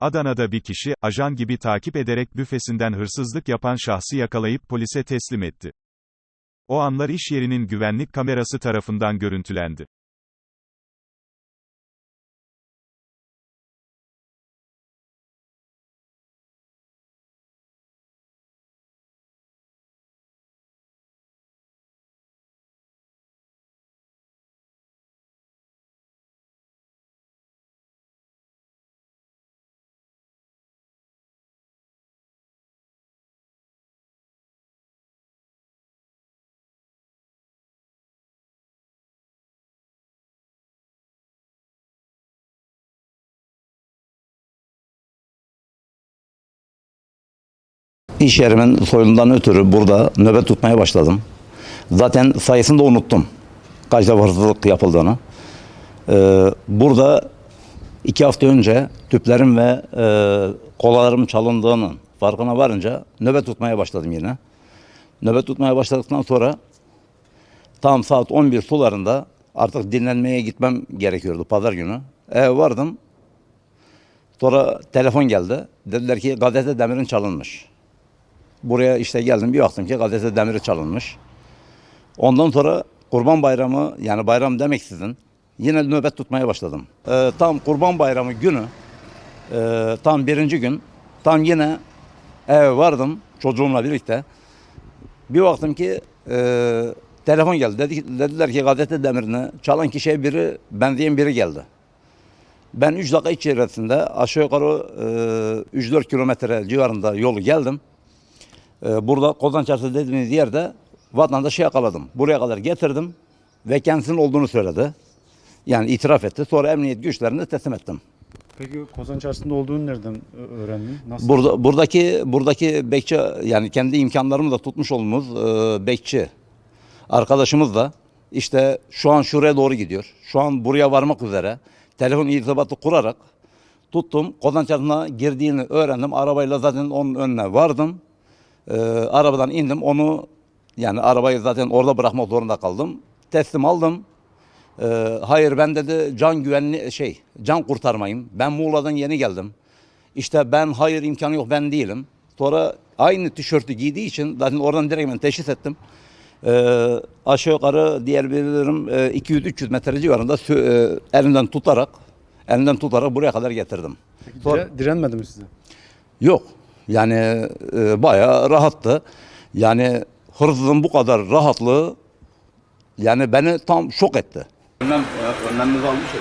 Adana'da bir kişi, ajan gibi takip ederek büfesinden hırsızlık yapan şahsı yakalayıp polise teslim etti. O anlar iş yerinin güvenlik kamerası tarafından görüntülendi. İş yerimin soyundan ötürü burada nöbet tutmaya başladım. Zaten sayısını da unuttum. Kaç defa hırsızlık yapıldığını. Ee, burada iki hafta önce tüplerim ve e, kolalarım çalındığının farkına varınca nöbet tutmaya başladım yine. Nöbet tutmaya başladıktan sonra tam saat 11 sularında artık dinlenmeye gitmem gerekiyordu pazar günü. Eve vardım. Sonra telefon geldi. Dediler ki gazete demirin çalınmış. Buraya işte geldim bir baktım ki gazete demiri çalınmış. Ondan sonra Kurban Bayramı yani bayram demeksizin yine nöbet tutmaya başladım. Ee, tam Kurban Bayramı günü e, tam birinci gün tam yine eve vardım çocuğumla birlikte. Bir baktım ki e, telefon geldi. Dedi, dediler ki gazete demirini çalan kişiye biri benzeyen biri geldi. Ben 3 dakika içerisinde aşağı yukarı e, 3-4 kilometre civarında yolu geldim. Ee, burada Kozan Çarşısı dediğimiz yerde vatandaşı yakaladım. Buraya kadar getirdim ve kendisinin olduğunu söyledi. Yani itiraf etti. Sonra emniyet güçlerine teslim ettim. Peki Kozan Çarşısı'nda olduğunu nereden öğrendin? Nasıl? Burada buradaki buradaki bekçi yani kendi imkanlarımı da tutmuş olduğumuz e, bekçi arkadaşımız da işte şu an şuraya doğru gidiyor. Şu an buraya varmak üzere telefon irtibatı kurarak tuttum. Kozan Çarşısı'na girdiğini öğrendim. Arabayla zaten onun önüne vardım. Ee, arabadan indim. Onu yani arabayı zaten orada bırakmak zorunda kaldım. Teslim aldım. Ee, hayır ben dedi can güvenli şey can kurtarmayayım. Ben Muğla'dan yeni geldim. İşte ben hayır imkanı yok ben değilim. Sonra aynı tişörtü giydiği için zaten oradan direkt ben teşhis ettim. Ee, aşağı yukarı diyebilirim e, 200-300 metre civarında e, elimden tutarak elimden tutarak buraya kadar getirdim. Peki Sonra- dire- direnmedi mi size? Yok. Yani e, bayağı rahattı. Yani hırsızın bu kadar rahatlığı yani beni tam şok etti. Önlem, önlemimizi almış ya.